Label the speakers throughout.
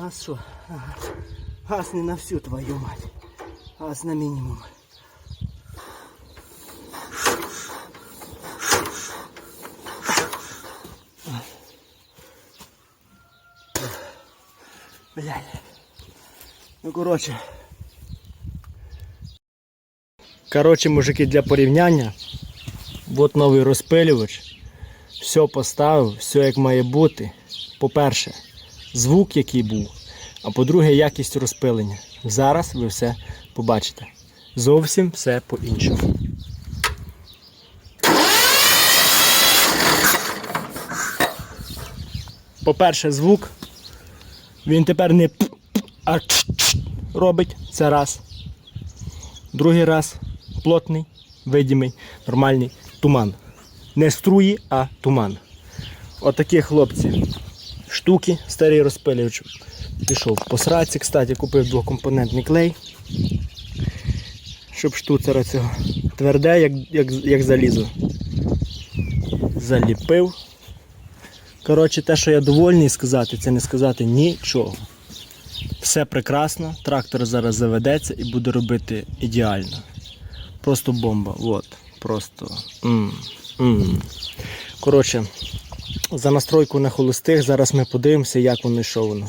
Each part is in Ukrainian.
Speaker 1: Газ що? Ага. Не на всю твою мать. Газ на мінімум. Блядь. Ну коротше. Коротше, мужики, для порівняння. От новий розпилювач. Все поставив, все як має бути. По-перше, звук, який був, а по-друге, якість розпилення. Зараз ви все побачите. Зовсім все по-іншому. По-перше, звук. Він тепер не а робить. Це раз. Другий раз плотний, видимий, нормальний туман. Не струї, а туман. Отакі хлопці. Штуки, старий розпилювач. Пішов по сраці, кстати, купив двокомпонентний клей. Щоб штуцера цього тверде, як, як, як залізо. Заліпив. Коротше, те, що я довольний сказати, це не сказати нічого. Все прекрасно, трактор зараз заведеться і буде робити ідеально. Просто бомба. От. Просто. м м Коротше, за настройку на холостих зараз ми подивимося, як воно що воно.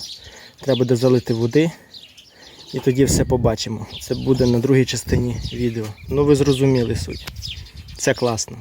Speaker 1: Треба буде залити води і тоді все побачимо. Це буде на другій частині відео. Ну ви зрозуміли суть. Це класно.